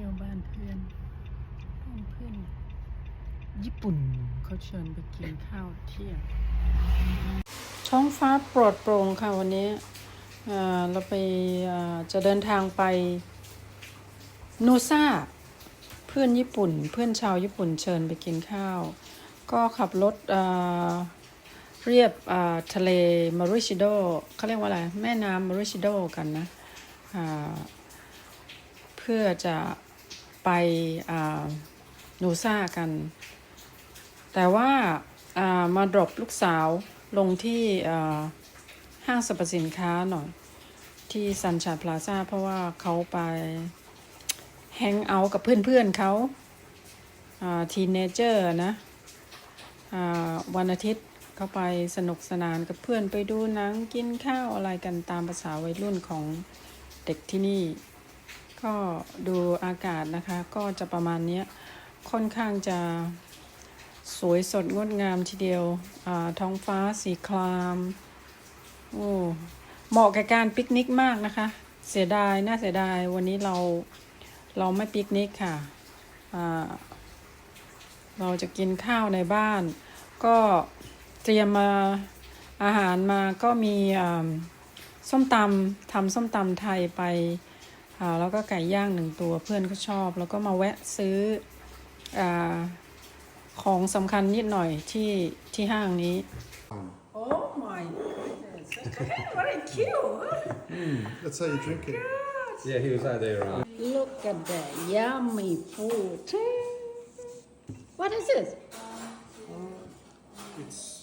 ที่ยวบ้านเพื่อนเพื่อนเพื่อนญี่ปุ่นเขาเชิญไปกินข้าวเที่ยงท้องฟ้าปลอดโปร่งค่ะวันนี้เราไปจะเดินทางไปนูซ่า เพื่อนญี่ปุ่น เพื่อนชาวญี่ปุ่นเชิญไปกินข้าว ก็ขับรถเเรียบทะเลมาริชิโดเขาเรียกว่าอะไร แม่น้ำมาริชิโดกันนะ เพื่อจะ ไปอ่านูซ่ากัน แต่ว่ามาดรอปลูกสาวลงที่ห้างสรรพสินค้าหน่อย ที่ซันชาพลาซ่าเพราะว่าเขาไปแฮงเอาท์กับเพื่อนๆเขาทีเนเจอร์นะวันอาทิตย์เขาไปสนุกสนานกับเพื่อนไปดูหนังกินข้าวอะไรกันตามภาษาวัยรุ่นของเด็กที่นี่ ก็ดูอากาศนะคะ ก็จะประมาณนี้ค่อนข้างจะสวยสดงดงามทีเดียวท้องฟ้าสีครามโอ้เหมาะกับการปิกนิกมากนะคะ เสียดายน่าเสียดายวันนี้เราเราไม่ปิกนิกค่ะเราจะกินข้าวในบ้าน ก็เตรียมมาอาหารมาก็มีส้มตำทำส้มตำไทยไป อ่าแล้วก็ไก่ย่างหนึ่งตัวเพื่อนก็ชอบ แล้วก็มาแวะซื้ออาของสำคัญนิดหน่อยที่ที่ห้างนี้โอ้ my goodness what a cute That's how you drink it. Yeah, he was out there. Uh, look at that yummy food what is this It's